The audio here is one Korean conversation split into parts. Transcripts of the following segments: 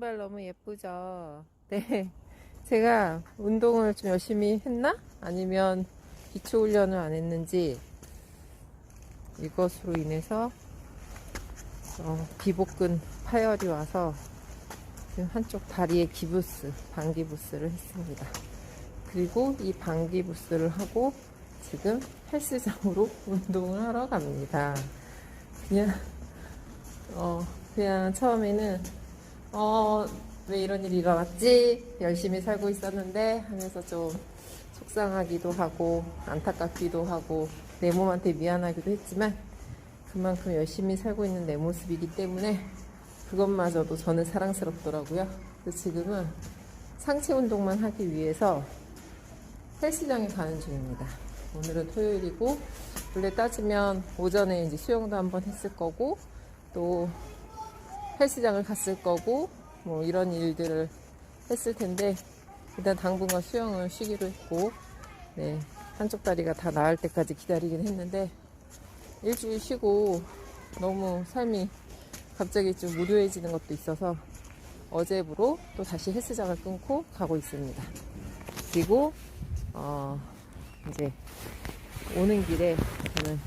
신발 너무 예쁘죠? 네. 제가 운동을 좀 열심히 했나? 아니면 기초 훈련을 안 했는지 이것으로 인해서 어, 비복근 파열이 와서 지금 한쪽 다리에 기부스, 방기부스를 했습니다. 그리고 이 방기부스를 하고 지금 헬스장으로 운동을 하러 갑니다. 그냥 어 그냥 처음에는 어 왜 이런 일이 일어났지 열심히 살고 있었는데 하면서 좀 속상하기도 하고 안타깝기도 하고 내 몸한테 미안하기도 했지만 그만큼 열심히 살고 있는 내 모습이기 때문에 그것마저도 저는 사랑스럽더라고요. 그래서 지금은 상체 운동만 하기 위해서 헬스장에 가는 중입니다. 오늘은 토요일이고 원래 따지면 오전에 이제 수영도 한번 했을 거고 또 헬스장을 갔을 거고 뭐 이런 일들을 했을 텐데 일단 당분간 수영을 쉬기로 했고 네 한쪽 다리가 다 나을 때까지 기다리긴 했는데 일주일 쉬고 너무 삶이 갑자기 좀 무료해지는 것도 있어서 어제부로 또 다시 헬스장을 끊고 가고 있습니다. 그리고 어 이제 오는 길에 저는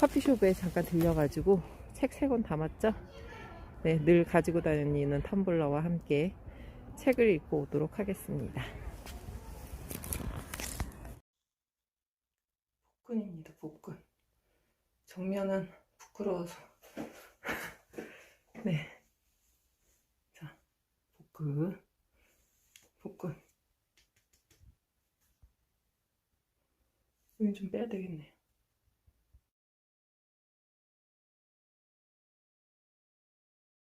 커피숍에 잠깐 들려가지고 책 세 권 담았죠? 네, 늘 가지고 다니는 텀블러와 함께 책을 읽고 오도록 하겠습니다. 복근입니다, 복근. 정면은 부끄러워서. 네. 자, 복근. 복근. 여기 좀 빼야 되겠네.